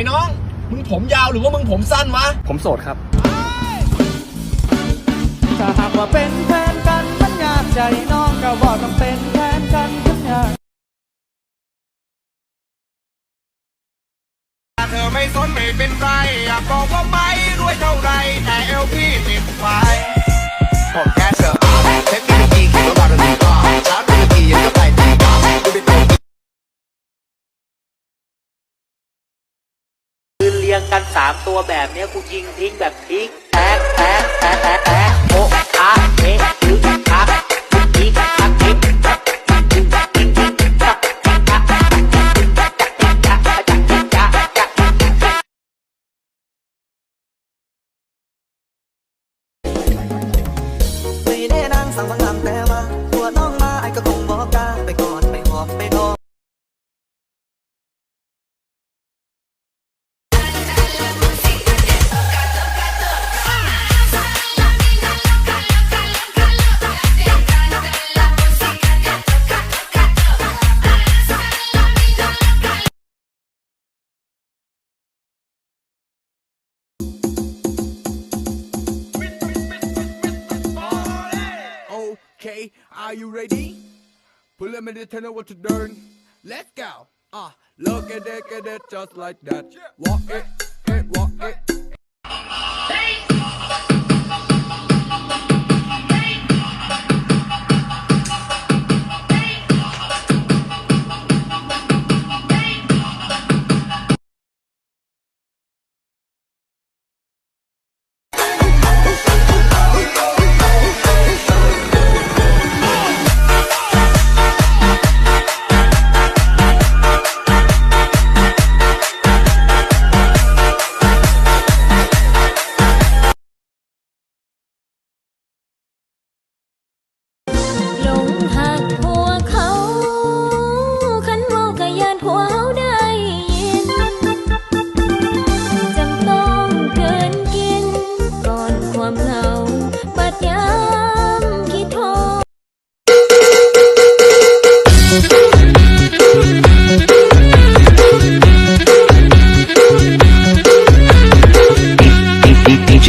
อ้น้อง มึงผมยาวหรือว่ามึงผมสั้นวะ ผมโสดครับ ถ้าหากว่าเป็นแฟนกันมันยากใจน้องก็บอกต้องเป็นแฟนกันทุกอย่างเธอไม่สนไม่เป็นไรอยากบอกว่าไม่รวยเท่าไรแต่เอลพี่ติดไฟผมแค่เสือ กันสามตัวแบบเนี้ยกูยิงทิ้งแบบทิ้งแอ๊ะแอ๊ะแอ๊ะแอ๊ะแอ๊ะโอะอะเอะยึกอักยิกอักยิกอักยิงยิงยิงตักยิงอักยิงยิงจักยิงจักจักยิงจักจักยิงจักไม่ได้นางสั่งบางลำแต่ว่า Okay, are you ready? Pull them in the tenor what to learn. Let's go. Ah, look at it, get it just like that. Walk it, it, walk it.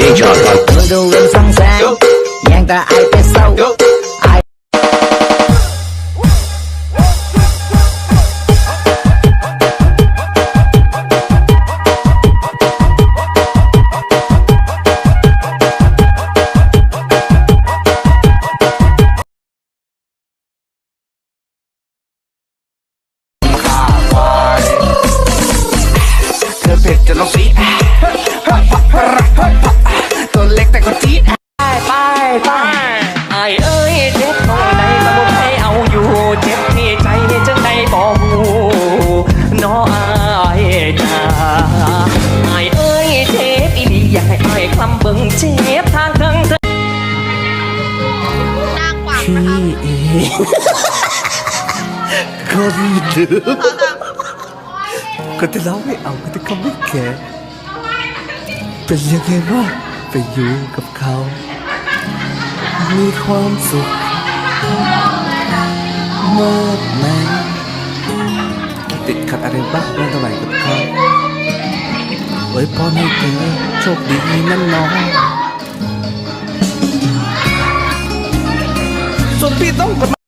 DJ John มาดูเรื่องสอง ปไปไอเอ้ยเจ็บตรงใดก็บ่ให้เอาอยู่ เจ็บที่ใจจังใดบ่ฮู้น้ออายจ้าไอเอ้ยเจ็บอีหลีอยากให้อายคลำเบิ่งเจ็บทางเทิงเธอก็ดีเดือก็จะเล่าไม่เอาก็จะเขาไม่แคร์เป็นยังไงบ้างไปอยู่กับเขา มีความสุขมากไหมติดขัดอะไรบ้างเรื่องเท่าไหร่กับเขาไว้พรให้เธอโชคดีนั่นน้องส่วนพี่ต้องกด